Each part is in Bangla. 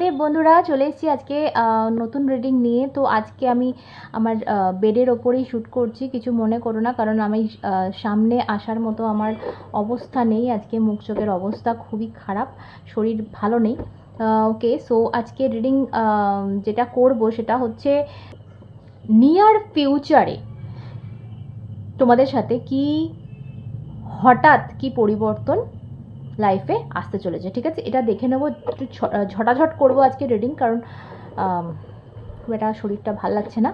মহাদেব বন্ধুরা চলে এসেছি আজকে নতুন রিডিং নিয়ে। তো আজকে আমি আমার বেডের ওপরেই শ্যুট করছি, কিছু মনে করো না, কারণ আমি সামনে আসার মতো আমার অবস্থা নেই। আজকে মুখ চোখের অবস্থা খুবই খারাপ, শরীর ভালো নেই। ওকে সো আজকে রিডিং যেটা করব সেটা হচ্ছে নিয়ার ফিউচারে তোমাদের সাথে কি হঠাৎ কি পরিবর্তন লাইফে আসতে চলেছে, ঠিক আছে? এটা দেখে নেব, একটু ঝটাঝট করব আজকে রিডিং কারণ খুব একটা শরীরটা ভালো লাগছে না।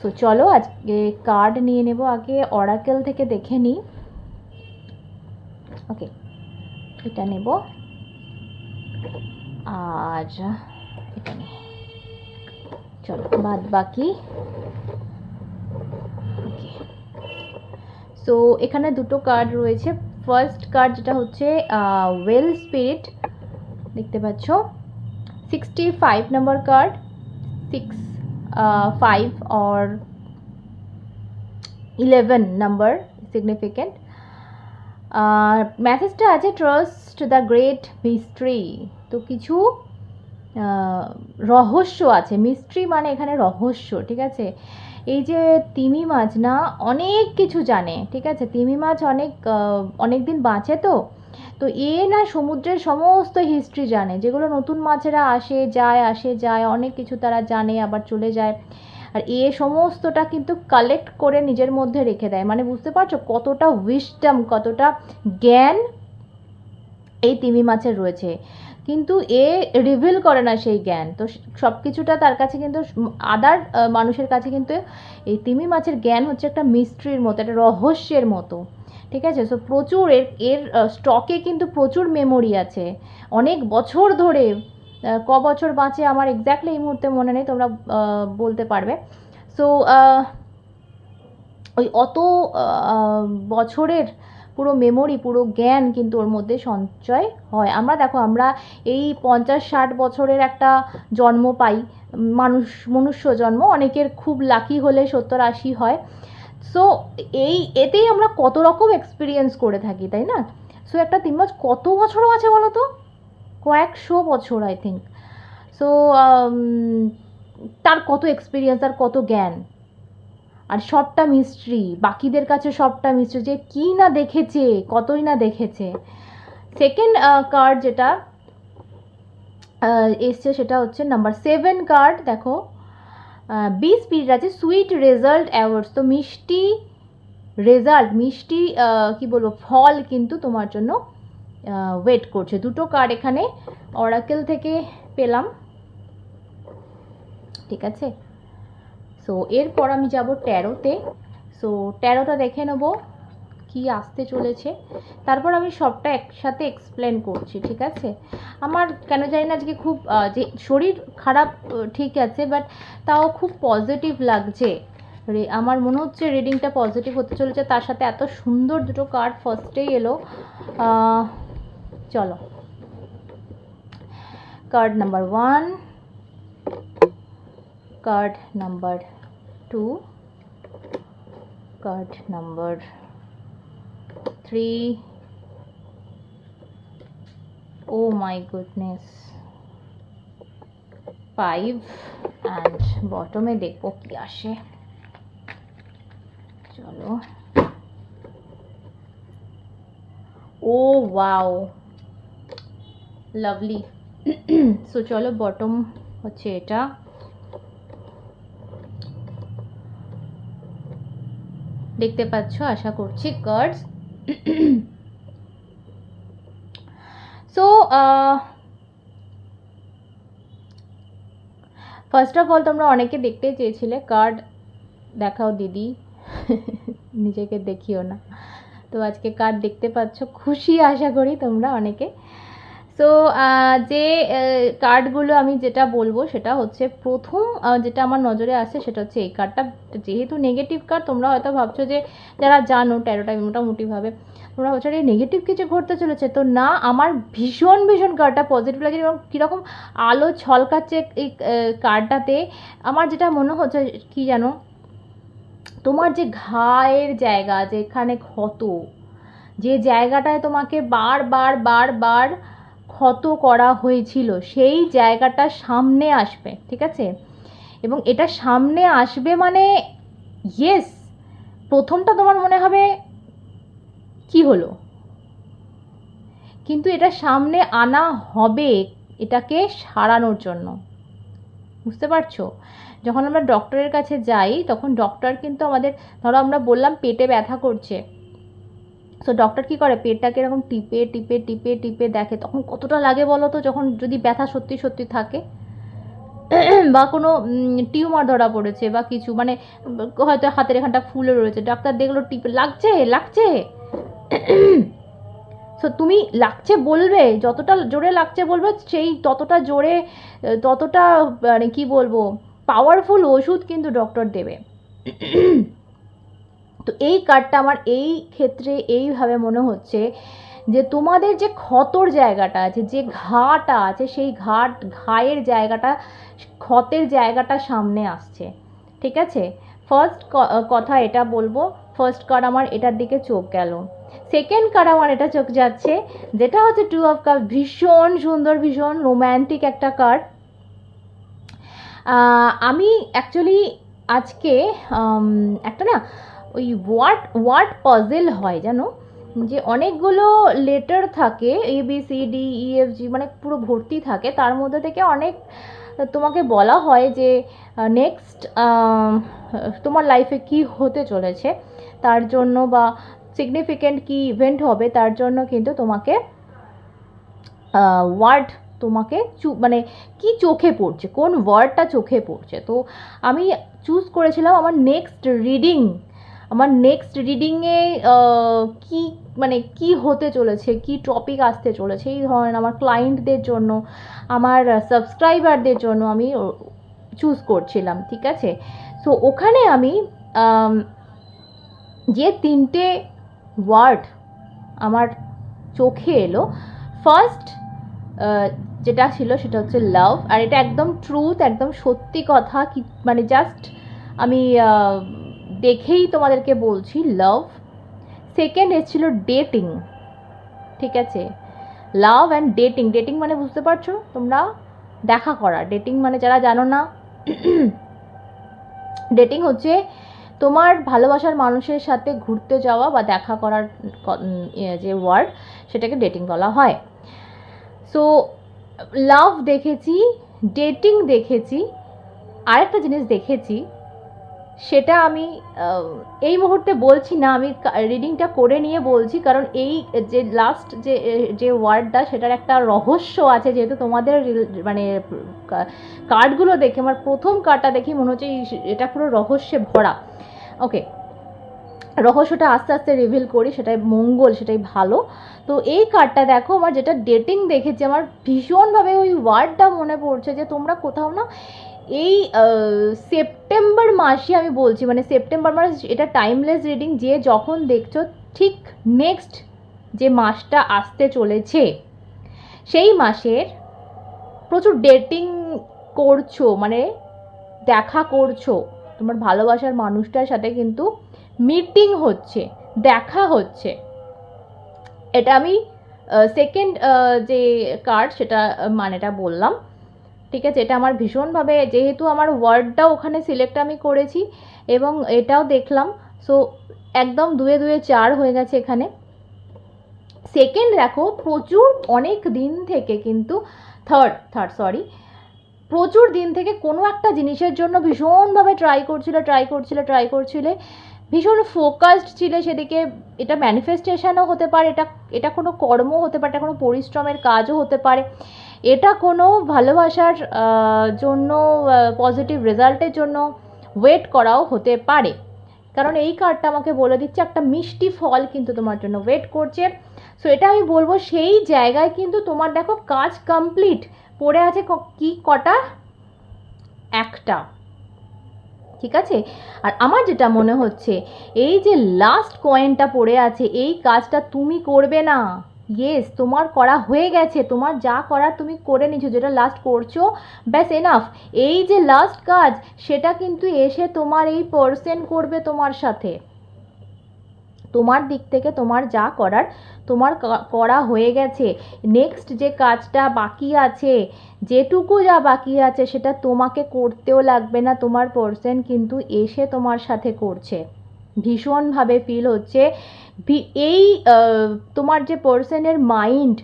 সো চলো আজকে কার্ড নিয়ে নেব আগে অরাকেল থেকে দেখে নিই ওকে এটা নেব। আর এটা নিই চলো, বাদ বাকি। সো এখানে দুটো কার্ড রয়েছে। ফার্স্ট কার্ড যেটা হচ্ছে ওয়েল স্পিরিট দেখতে পাচ্ছ? Sixty five number card six five or eleven number significant মেসেজটা আছে ট্রাস্ট দ্য গ্রেট মিস্ট্রি তো কিছু রহস্য আছে। মিস্ট্রি মানে এখানে রহস্য, ঠিক আছে? এই যে তিমি মাছ না, অনেক কিছু জানে, ঠিক আছে? তিমি মাছ অনেক অনেক দিন বাঁচে তো। তো এ না সমুদ্রের সমস্ত হিস্ট্রি জানে, যেগুলো নতুন মাছেরা আসে, যায় আসে, যায়, অনেক কিছু তারা জানে, আবার চলে যায়। আর এ সমস্তটা কিন্তু কালেক্ট করে নিজের মধ্যে রেখে দেয়। মানে বুঝতে পারছ কতটা উইস্টাম কতটা জ্ঞান এই তিমি মাছের রয়েছে। কিন্তু এ রিভিল করে না সেই জ্ঞান। তো সব কিছুটা তার কাছে কিন্তু আদার মানুষের কাছে কিন্তু এই তিমি মাছের জ্ঞান হচ্ছে একটা মিস্ট্রির মতো, একটা রহস্যের মতো। ঠিক আছে? সো প্রচুর এর এর স্টকে কিন্তু প্রচুর মেমোরি আছে। অনেক বছর ধরে ক বছর বাঁচে আমার এক্স্যাক্টলি এই মুহূর্তে মনে নেই, তোমরা বলতে পারবে। সো ওই অত বছরের পুরো মেমোরি পুরো জ্ঞান কিন্তু ওর মধ্যে সঞ্চয় হয়। আমরা দেখো, আমরা এই পঞ্চাশ, ষাট বছরের একটা জন্ম পাই। মানুষ, মনুষ্য জন্ম, অনেকের খুব লাকি হলে সত্তর, আশি হয়। সো এই, এতেই আমরা কত রকম এক্সপিরিয়েন্স করে থাকি, তাই না? সো একটা তিন মাস, কত বছরও আছে বলো তো? কয়েকশো বছর আই থিঙ্ক সো তার কত এক্সপিরিয়েন্স আর কত জ্ঞান। আর সবটা মিস্ট্রি বাকিদের কাছে সবটা মিস্ট্রি যে কী না দেখেছে, কতই না দেখেছে। সেকেন্ড কার্ড যেটা এসছে সেটা হচ্ছে নাম্বার সেভেন কার্ড দেখো। বি স্পিরিট আছে সুইট রেজাল্ট অ্যাওয়ার্ডস তো মিষ্টি রেজাল্ট মিষ্টি কি বলব, ফল কিন্তু তোমার জন্য ওয়েট করছে। দুটো কার্ড এখানে অরাকেল থেকে পেলাম। ঠিক আছে? সো এরপর আমি যাব ট্যারোতে সো ট্যারোটা দেখে নেব কি আসতে চলেছে। তারপর আমি সবটা একসাথে এক্সপ্লেন করছি, ঠিক আছে? আমার কেন জানি না আজকে খুব যে শরীর খারাপ ঠিক আছে বাট তাও খুব পজিটিভ লাগছে। আমার মনে হচ্ছে রিডিংটা পজিটিভ হতে চলেছে। তার সাথে এত সুন্দর দুটো কার্ড ফার্স্টেই এলো। চলো। Card number one card number two card number three oh my goodness five and বটমে দেখব কি আসে চলো ও ওয়াও লাভলি সো চলো বটম হচ্ছে এটা দেখতে পাচ্ছ, আশা করছি cards so first of all তোমরা অনেকে দেখতে চেয়েছিলে কার্ড দেখাও দিদি, নিজেকে দেখিও না। তো আজকে কার্ড দেখতে পাচ্ছ, খুশি, আশা করি তোমরা অনেকে। সো যে কার্ডগুলো আমি যেটা বলব সেটা হচ্ছে প্রথম যেটা আমার নজরে আসে সেটা হচ্ছে এই কার্ডটা যেহেতু নেগেটিভ কার্ড তোমরা হয়তো ভাবছ যে, যারা জানো ট্যারোটা মোটামুটিভাবে, তোমরা এই নেগেটিভ কিছু ঘটতে চলেছে। তো না, আমার ভীষণ ভীষণ কার্ডটা পজিটিভ লাগে এবং কীরকম আলো ছলকাচ্ছে এই কার্ডটাতে আমার যেটা মনে হচ্ছে কি জানো? তোমার যে ঘায়ের জায়গা, যেখানে ক্ষত, যে জায়গাটায় তোমাকে বার বার বার বার ক্ষত করা হয়েছিল, সেই জায়গাটা সামনে আসবে, ঠিক আছে? এবং এটা সামনে আসবে মানে ইয়েস প্রথমটা তোমার মনে হবে, কি হলো? কিন্তু এটা সামনে আনা হবে, এটাকে সারানোর জন্য। বুঝতে পারছ? যখন আমরা ডক্টরের কাছে যাই, তখন ডক্টর কিন্তু আমাদের, ধরো আমরা বললাম পেটে ব্যথা করছে তো ডক্টর কী করে? পেটটাকে এরকম টিপে টিপে টিপে টিপে দেখে। তখন কতটা লাগে বলো তো? যখন যদি ব্যথা সত্যি সত্যি থাকে, বা কোনো টিউমার ধরা পড়েছে বা কিছু মানে হয়তো হাতের এখানটা ফুলে রয়েছে, ডাক্তার দেখল, টিপে, লাগছে লাগছে। সো তুমি লাগছে বলবে, যতটা জোরে লাগছে বলবে, সেই ততটা জোরে, ততটা মানে কী বলব পাওয়ারফুল ওষুধ কিন্তু ডক্টর দেবে। তো এই কার্ডটা আমার এই ক্ষেত্রে এইভাবে মনে হচ্ছে যে তোমাদের যে ক্ষতর জায়গাটা আছে, যে ঘাটা আছে, সেই ঘাট, ঘায়ের জায়গাটা, ক্ষতের জায়গাটা সামনে আসছে। ঠিক আছে? ফার্স্ট কথা এটা বলব। ফার্স্ট কার্ড আমার এটার দিকে চোখ গেল। সেকেন্ড কার্ড আমার এটা চোখ যাচ্ছে। যেটা হচ্ছে টু অফ কাপ ভীষণ সুন্দর, ভীষণ রোম্যান্টিক একটা কার্ড আমি অ্যাকচুয়ালি আজকে একটা না ওই ওয়ার্ড ওয়ার্ড পজেল হয় জানো? যে অনেকগুলো লেটার থাকে A B C D E F G মানে পুরো ভর্তি থাকে। তার মধ্যে থেকে অনেক তোমাকে বলা হয় যে নেক্সট তোমার লাইফে কি হতে চলেছে, তার জন্য বা সিগনিফিক্যান্ট কি ইভেন্ট হবে, তার জন্য কিন্তু তোমাকে ওয়ার্ড তোমাকে চু মানে কি চোখে পড়ছে, কোন ওয়ার্ডটা চোখে পড়ছে। তো আমি চুজ করেছিলাম আমার নেক্সট রিডিং আমার নেক্সট রিডিংয়ে কি মানে কি হতে চলেছে, কি টপিক আসতে চলেছে, এই ধরনের আমার ক্লায়েন্টদের জন্য, আমার সাবস্ক্রাইবারদের জন্য আমি চুজ করছিলাম, ঠিক আছে? সো ওখানে আমি যে তিনটে ওয়ার্ড আমার চোখে এলো ফার্স্ট যেটা ছিল সেটা হচ্ছে লাভ আর এটা একদম ট্রুথ একদম সত্যি কথা, কি মানে জাস্ট আমি দেখেই তোমাদেরকে বলছি লাভ সেকেন্ড এসেছিল ডেটিং ঠিক আছে? লাভ অ্যান্ড ডেটিং ডেটিং মানে বুঝতে পারছ? তোমরা দেখা করা। ডেটিং মানে যারা জানো না ডেটিং হচ্ছে তোমার ভালোবাসার মানুষের সাথে ঘুরতে যাওয়া বা দেখা করার যে ওয়ার্ড সেটাকে ডেটিং বলা হয়। সো লাভ দেখেছি ডেটিং দেখেছি, আরেকটা জিনিস দেখেছি সেটা আমি এই মুহূর্তে বলছি না, আমি রিডিংটা করে নিয়ে বলছি, কারণ এই যে লাস্ট যে যে ওয়ার্ডটা সেটার একটা রহস্য আছে, যেহেতু তোমাদের মানে কার্ডগুলো দেখে, আমার প্রথম কার্ডটা দেখি মনে হচ্ছে এটা পুরো রহস্যে ভরা। ওকে রহস্যটা আস্তে আস্তে রিভিল করি, সেটাই মঙ্গল, সেটাই ভালো। তো এই কার্ডটা দেখো, আমার যেটা ডেটিং দেখেছি, আমার ভীষণভাবে ওই ওয়ার্ডটা মনে পড়ছে যে তোমরা কোথাও না এই সেপ্টেম্বর মাসে আমি বলছি মানে সেপ্টেম্বর মাস এটা টাইমলেস রিডিং যে যখন দেখছ ঠিক নেক্সট যে মাসটা আসতে চলেছে, সেই মাসের প্রচুর ডেটিং করছ মানে দেখা করছ, তোমার ভালোবাসার মানুষটার সাথে কিন্তু মিটিং হচ্ছে, দেখা হচ্ছে। এটা আমি সেকেন্ড যে কার্ড সেটা মানেটা বললাম। ঠিক আছে, এটা আমার ভীষণভাবে, যেহেতু আমার ওয়ার্ডটাও ওখানে সিলেক্ট আমি করেছি এবং এটাও দেখলাম সো একদম দুয়ে দুয়ে চার হয়ে গেছে এখানে। সেকেন্ড দেখো, প্রচুর অনেক দিন থেকে কিন্তু থার্ড থার্ড সরি প্রচুর দিন থেকে কোনো একটা জিনিসের জন্য ভীষণভাবে ট্রাই করছিল ট্রাই করছিল ট্রাই করছিলে, ভীষণ ফোকাসড ছিলে সেদিকে, এটা ম্যানিফেস্টেশনও হতে পারে, এটা এটা কোনো কর্ম হতে পারে, এটা কোনো পরিশ্রমের কাজও হতে পারে। এটা কোনো ভালোবাসার জন্য পজিটিভ রেজাল্টের জন্য ওয়েট করাও হতে পারে। কারণ এই কার্ডটা আমাকে বলে দিচ্ছে, একটা মিষ্টি ফল কিন্তু তোমার জন্য ওয়েট করছে। সো এটা আমি বলব, সেই জায়গায় কিন্তু তোমার দেখো কাজ কমপ্লিট পড়ে আছে কি কটা? একটা। ঠিক আছে? আর আমার যেটা মনে হচ্ছে, এই যে লাস্ট কয়েনটা পড়ে আছে, এই কাজটা তুমি করবে না। ইয়েস তোমার করা হয়ে গেছে। তোমার যা করার তুমি করে নিছো, যেটা লাস্ট করছ, ব্যাস এনাফ এই যে লাস্ট কাজ, সেটা কিন্তু এসে তোমার এই পার্সেন করবে তোমার সাথে। তোমার দিক থেকে তোমার যা করার, তোমার করা হয়ে গেছে। নেক্সট যে কাজটা বাকি আছে, যেটুকু যা বাকি আছে, সেটা তোমাকে করতেও লাগবে না। তোমার পার্সেন কিন্তু এসে তোমার সাথে করছে। ভীষণভাবে ফিল হচ্ছে। এই তোমার যে পার্সনের মাইন্ড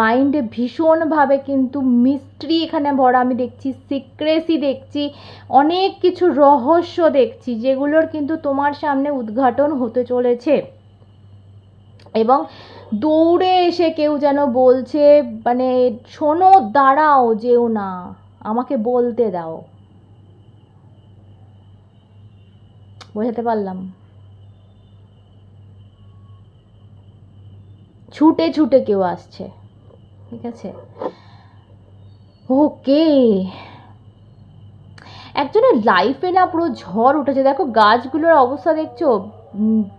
মাইন্ডে ভীষণভাবে কিন্তু মিস্ট্রি এখানে ভরা। আমি দেখছি সিক্রেসি দেখছি, অনেক কিছু রহস্য দেখছি, যেগুলোর কিন্তু তোমার সামনে উদ্ঘাটন হতে চলেছে। এবং দৌড়ে এসে কেউ যেন বলছে মানে শোনো, দাঁড়াও যেও না, আমাকে বলতে দাও। বোঝাতে পারলাম? ছুটে ছুটে কেউ আসছে। ঠিক আছে? ওকে। একজনের লাইফে না পুরো ঝড় উঠেছে। দেখো, গাছগুলোর অবস্থা দেখছ?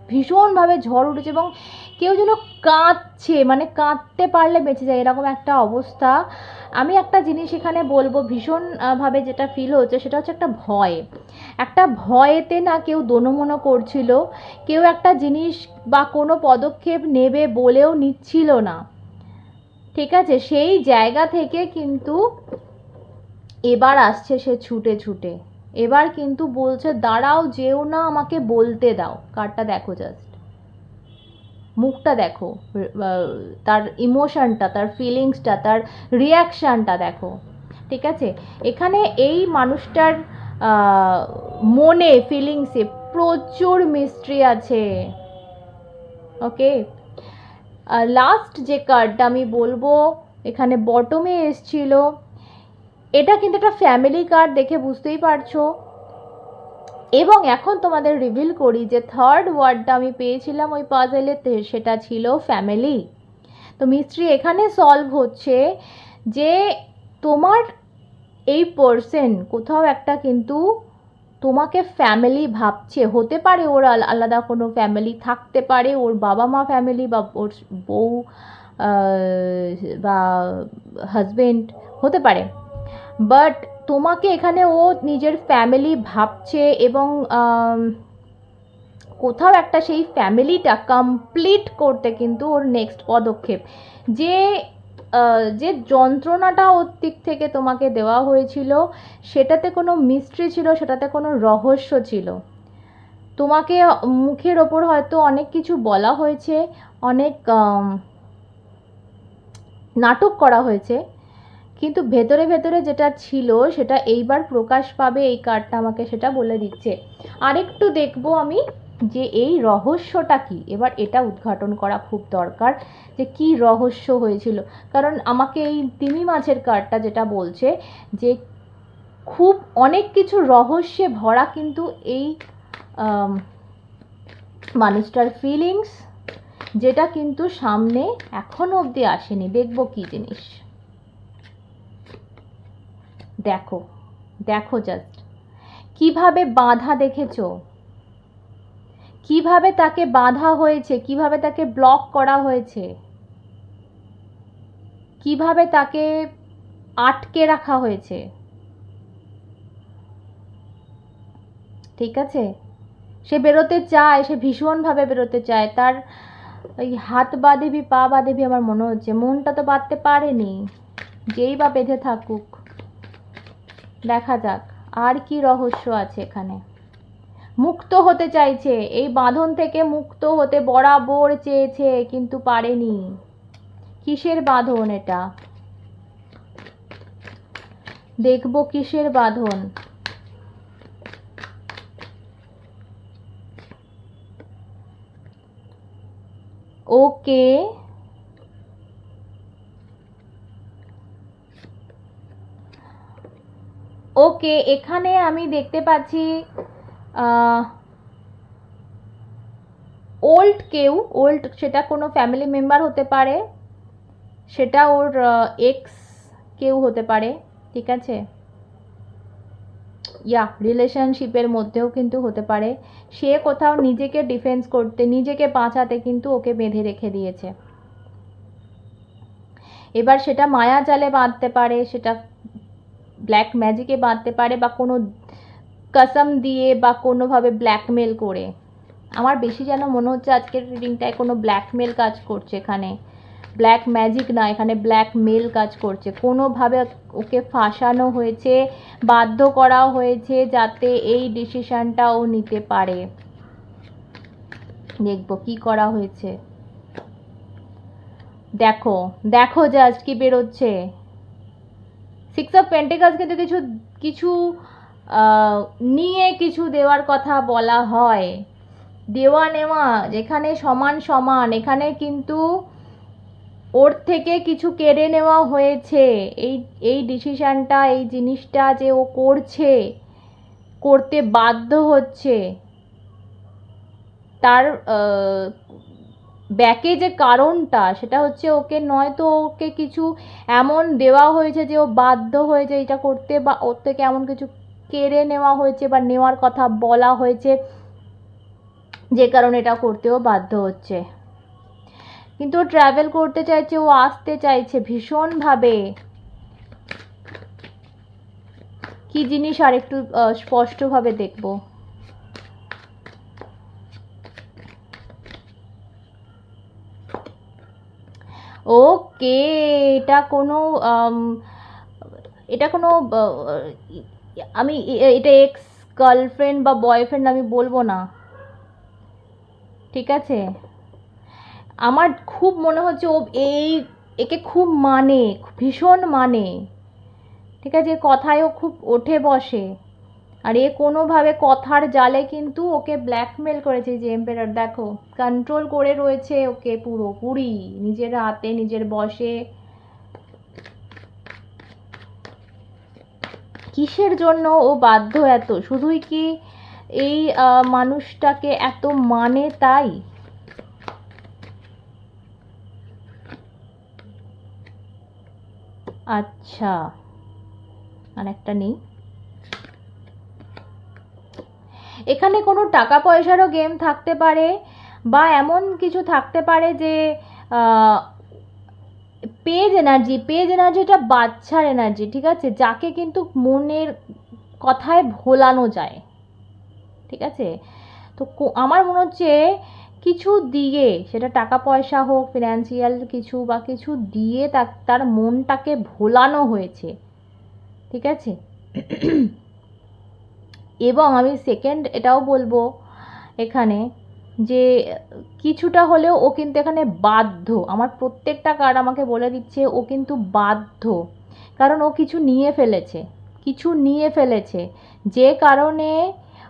ভীষণভাবে ঝড় উঠেছে এবং কেউ যেন কাঁদছে। মানে কাঁদতে পারলে বেঁচে যায়, এরকম একটা অবস্থা। আমি একটা জিনিস এখানে বলব ভীষণ আহ, ভাবে যেটা ফিল হচ্ছে সেটা হচ্ছে একটা ভয়। একটা ভয়েতে না কেউ দোনমনো করছিল কেউ একটা জিনিস বা কোনো পদক্ষেপ নেবে বলেও নিচ্ছিল না। ঠিক আছে? সেই জায়গা থেকে কিন্তু এবার আসছে সে ছুটে ছুটে। এবার কিন্তু বলছে দাঁড়াও যেও না আমাকে বলতে দাও। কার্ডটা দেখো জাস্ট মুখটা দেখো তার ইমোশনটা তার ফিলিংসটা তার রিয়াকশানটা দেখো, ঠিক আছে? এখানে এই মানুষটার মনে ফিলিংসে প্রচুর মিস্ট্রি আছে ওকে লাস্ট যে কার্ডটা আমি বলব, এখানে বটমে এসছিল, এটা কিন্তু একটা ফ্যামিলি কার্ড দেখে বুঝতেই পারছ। এবং এখন তোমাদের রিভিল করি যে থার্ড ওয়ার্ডটা আমি পেয়েছিলাম ওই পাজেলেতে সেটা ছিল ফ্যামিলি তো মিস্ট্রি এখানে সলভ হচ্ছে যে তোমার এই পার্সন কোথাও একটা কিন্তু তোমাকে ফ্যামিলি ভাবছে। হতে পারে ওর আল- আলাদা কোনো ফ্যামিলি থাকতে পারে, ওর বাবা মা ফ্যামিলি বা ওর বউ বা হাজবেন্ড হতে পারে। বাট তোমাকে এখানে ও নিজের ফ্যামিলি ভাবছে এবং কোথাও একটা সেই ফ্যামিলিটা কমপ্লিট করতে কিন্তু ওর নেক্সট পদক্ষেপ। যে যে যন্ত্রণাটা ওর দিক থেকে তোমাকে দেওয়া হয়েছিল, সেটাতে কোনো মিস্ট্রি ছিল, সেটাতে কোনো রহস্য ছিল। তোমাকে মুখের ওপর হয়তো অনেক কিছু বলা হয়েছে, অনেক নাটক করা হয়েছে কিন্তু ভেতরে ভেতরে যেটা ছিল সেটা এইবার প্রকাশ পাবে এই কার্ডটা আমাকে সেটা বলে দিচ্ছে। আরেকটু দেখব আমি যে এই রহস্যটা কি। এবার এটা উদ্ঘাটন করা খুব দরকার যে কি রহস্য হয়েছিল। কারণ আমাকে এই তিমি মাছের কার্ডটা যেটা বলছে যে খুব অনেক কিছু রহস্যে ভরা কিন্তু এই মানুষটার ফিলিংস যেটা কিন্তু সামনে এখনও অবধি আসেনি। দেখব কি জিনিস। দেখো দেখো জাস্ট কীভাবে বাধা দেখেছ? কীভাবে তাকে বাধা হয়েছে? কীভাবে তাকে ব্লক করা হয়েছে? কীভাবে তাকে আটকে রাখা হয়েছে? ঠিক আছে? সে বেরোতে চায়, সে ভীষণভাবে বেরোতে চায়। তার ওই হাত বাঁধেবি পা বাঁধেবি আমার মনে হচ্ছে। মনটা তো বাঁধতে পারেনি। যেই বা বেঁধে থাকুক। দেখা যাক, আর কি রহস্য আছে এখানে। মুক্ত হতে চাইছে, এই বাঁধন থেকে মুক্ত হতে বরাবর চেয়েছে, কিন্তু পারেনি। কিসের বাঁধন এটা? দেখব কিসের বাঁধন। ওকে ওকে, এখানে আমি দেখতে পাচ্ছি ওল্ড কেউ, ওল্ড সেটা কোনো ফ্যামিলি মেম্বার হতে পারে, সেটা ওর এক্স কেউ হতে পারে, ঠিক আছে? ইয়া, রিলেশনশিপের মধ্যেও কিন্তু হতে পারে। সে কোথাও নিজেকে ডিফেন্স করতে, নিজেকে বাঁচাতে কিন্তু ওকে বেঁধে রেখে দিয়েছে। এবার সেটা মায়া জালে বাঁধতে পারে, সেটা ব্ল্যাক ম্যাজিকে বাঁধতে পারে বা কোনো কসম দিয়ে বা কোনোভাবে ব্ল্যাকমেল করে। আমার বেশি যেন মনে হচ্ছে আজকের রিডিংটায় কোনো ব্ল্যাকমেল কাজ করছে এখানে। ব্ল্যাক ম্যাজিক না, এখানে ব্ল্যাক মেল কাজ করছে। কোনোভাবে ওকে ফাঁসানো হয়েছে, বাধ্য করা হয়েছে যাতে এই ডিসিশানটা ও নিতে পারে। দেখব কি করা হয়েছে। দেখো দেখো জাস্ট কি বেরোচ্ছে। সিক্স অফ পেন্টিকালস কিন্তু কিছু কিছু নিয়ে কিছু দেওয়ার কথা বলা হয়। দেওয়া নেওয়া, যেখানে সমান সমান, এখানে কিন্তু ওর থেকে কিছু কেড়ে নেওয়া হয়েছে। এই এই ডিসিশানটা এই জিনিসটা যে ও করছে, করতে বাধ্য হচ্ছে, তার ব্যাকে যে কারণটা, সেটা হচ্ছে ওকে নয়তো ওকে কিছু এমন দেওয়া হয়েছে যে ও বাধ্য হয়েছে এটা করতে বা ওর থেকে এমন কিছু কেড়ে নেওয়া হয়েছে বা নেওয়ার কথা বলা হয়েছে, যে কারণে এটা করতেও বাধ্য হচ্ছে। কিন্তু ও ট্রাভেল করতে চাইছে, ও আসতে চাইছে ভীষণভাবে। কি জিনিস আর একটু স্পষ্টভাবে দেখব। ওকে, এটা কোনো এটা কোনো আমি এটা এক্স গার্লফ্রেন্ড বা বয়ফ্রেন্ড আমি বলব না। ঠিক আছে? আমার খুব মনে হচ্ছে ও এই, একে খুব মানে ভীষণ মানে। ঠিক আছে? কথায় ও খুব ওঠে বসে। আর এ কোনোভাবে কথার জালে কিন্তু ওকে ব্ল্যাকমেল করেছে যে, এম্পেরার, দেখো কন্ট্রোল করে রয়েছে ওকে পুরোপুরি নিজের হাতে, নিজের বসে। কিসের জন্য ও বাধ্য এত? শুধুই কি এই মানুষটাকে এত মানে তাই? আচ্ছা আর একটা নেই। এখানে কোনো টাকা পয়সারও গেম থাকতে পারে বা এমন কিছু থাকতে পারে যে পেজ এনার্জি পেজ এনার্জিটা বাচ্চার এনার্জি ঠিক আছে? যাকে কিন্তু মনের কথায় ভোলানো যায়, ঠিক আছে? তো আমার মনে হচ্ছে কিছু দিয়ে, সেটা টাকা পয়সা হোক ফিনান্সিয়াল কিছু বা কিছু দিয়ে তার তার মনটাকে ভোলানো হয়েছে, ঠিক আছে? এবং আমি সেকেন্ড এটাও বলব এখানে যে কিছুটা হলেও ও কিন্তু এখানে বাধ্য। আমার প্রত্যেকটা কার্ড আমাকে বলে দিচ্ছে ও কিন্তু বাধ্য। কারণ ও কিছু নিয়ে ফেলেছে, কিছু নিয়ে ফেলেছে। যে কারণে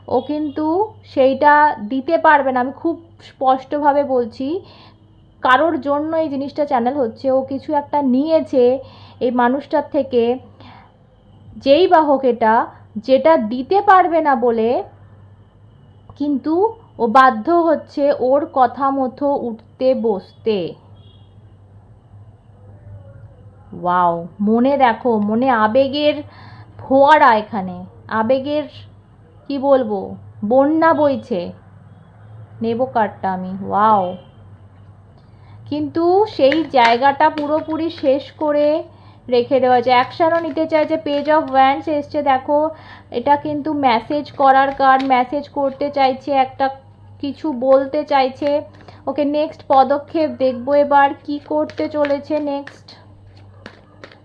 ও কিন্তু সেইটা দিতে পারবে না। আমি খুব স্পষ্টভাবে বলছি, কারোর জন্য এই জিনিসটা চ্যানেল হচ্ছে, ও কিছু একটা নিয়েছে এই মানুষটার থেকে। যেই বা হোক এটা যেটা দিতে পারবে না বলে কিন্তু ও বাধ্য হচ্ছে ওর কথা মতো উঠতে বসতে। ওয়াও, মনে দেখো, মনে আবেগের ফোয়ারা এখানে। আবেগের, কি বলব, বন্যা বইছে। নেব কার্ডটা আমি, ওয়াও। কিন্তু সেই জায়গাটা পুরোপুরি শেষ করে রেখে দেওয়া যায়। অ্যাকশানও নিতে চাই যে পেজ অফ ওয়ান্স এসছে। দেখো, এটা কিন্তু মেসেজ করার কার্ড মেসেজ করতে চাইছে, একটা কিছু বলতে চাইছে। ওকে নেক্সট পদক্ষেপ দেখব এবার। কি করতে চলেছে নেক্সট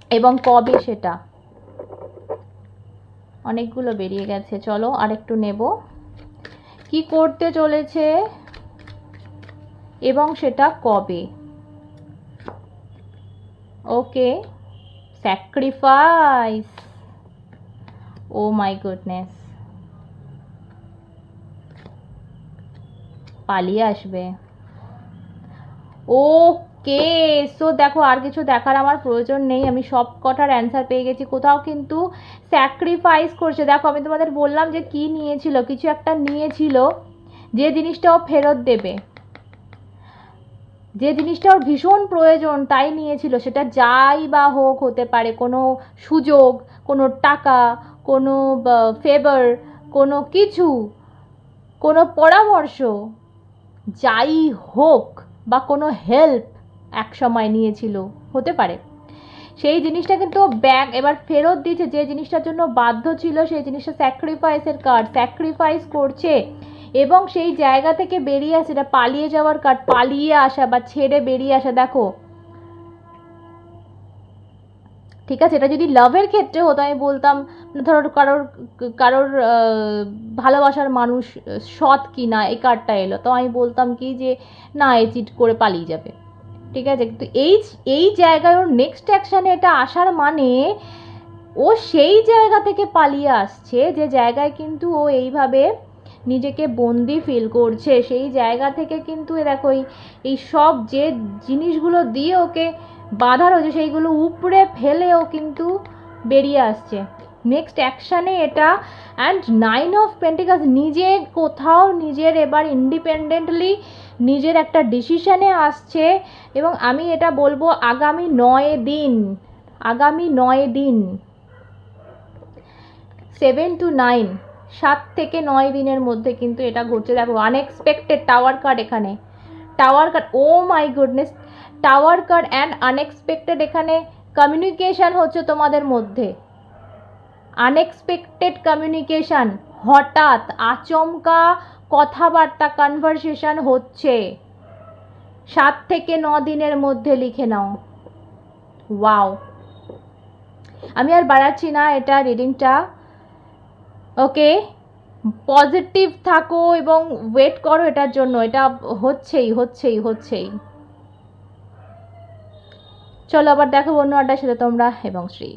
এবং কবে সেটা? অনেকগুলো বেরিয়ে গেছে। চলো আরেকটু নেব। কি করতে চলেছে? এবং সেটা কবে? ওকে স্যাক্রিফাইস ও মাই গুডনেস পালিয়ে আসবে। ওকে সো দেখো আর কিছু দেখার আমার প্রয়োজন নেই। আমি সব কটার অ্যান্সার পেয়ে গেছি। কোথাও কিন্তু স্যাক্রিফাইস করছে। দেখো, আমি তোমাদের বললাম যে কি নিয়েছিল, কিছু একটা নিয়েছিল, যে জিনিসটা ও ফেরত দেবে। যে জিনিসটা ওর ভীষণ প্রয়োজন, তাই নিয়েছিল। সেটা যাই বা হোক হতে পারে, কোনো সুযোগ, কোনো টাকা, কোনো ফেভার কোনো কিছু, কোনো পরামর্শ, যাই হোক বা কোনো হেল্প এক সময় নিয়েছিল, হতে পারে। সেই জিনিসটা কিন্তু ব্যাগ এবার ফেরত দিয়েছে। যে জিনিসটার জন্য বাধ্য ছিল, সেই জিনিসটা স্যাক্রিফাইসের কার্ড স্যাক্রিফাইস করছে। এবং সেই জায়গা থেকে বেরিয়ে আসে, এটা পালিয়ে যাওয়ার কার্ড পালিয়ে আসা বা ছেড়ে বেরিয়ে আসা, দেখো। ঠিক আছে, এটা যদি লাভের ক্ষেত্রে হতো, আমি বলতাম, ধরো কারোর কারোর ভালোবাসার মানুষ সৎ কি না এই কার্ডটা এলো। তো আমি বলতাম কি যে, না, এ চিট করে পালিয়ে যাবে। ঠিক আছে, কিন্তু এই এই জায়গায় ওর নেক্সট অ্যাকশানে এটা আসার মানে ও সেই জায়গা থেকে পালিয়ে আসছে, যে জায়গায় কিন্তু ও এইভাবে নিজেকে বন্দি ফিল করছে। সেই জায়গা থেকে কিন্তু এ দেখো, এই সব যে জিনিসগুলো দিয়ে ওকে বাধা রয়েছে, সেইগুলো উপড়ে ফেলেও কিন্তু বেরিয়ে আসছে। নেক্সট অ্যাকশানে এটা অ্যান্ড নাইন অফ পেন্টিকাস নিজে কোথাও নিজের এবার ইন্ডিপেন্ডেন্টলি নিজের একটা ডিসিশনে আসছে, এবং আমি এটা বলব আগামী নয় দিন, আগামী নয় দিন। সেভেন টু নাইন সাত থেকে নয় দিনের মধ্যে কিন্তু এটা ঘটছে। দেখো আনএক্সপেক্টেড টাওয়ার কার্ড এখানে। Tower card oh my goodness tower card and unexpected এখানে কমিউনিকেশান হচ্ছে তোমাদের মধ্যে। আনএক্সপেক্টেড কমিউনিকেশান হঠাৎ আচমকা কথাবার্তা কনভারসেশন হচ্ছে। সাত থেকে ন দিনের মধ্যে লিখে নাও। ওয়াও আমি আর বাড়াচ্ছি না, এটা রিডিংটা ওকে? পজিটিভ থাকো এবং ওয়েট করো এটার জন্য। এটা হচ্ছেই হচ্ছেই হচ্ছেই। চলো আবার দেখো অন্য আড্ডার সাথে তোমরা এবং শ্রী।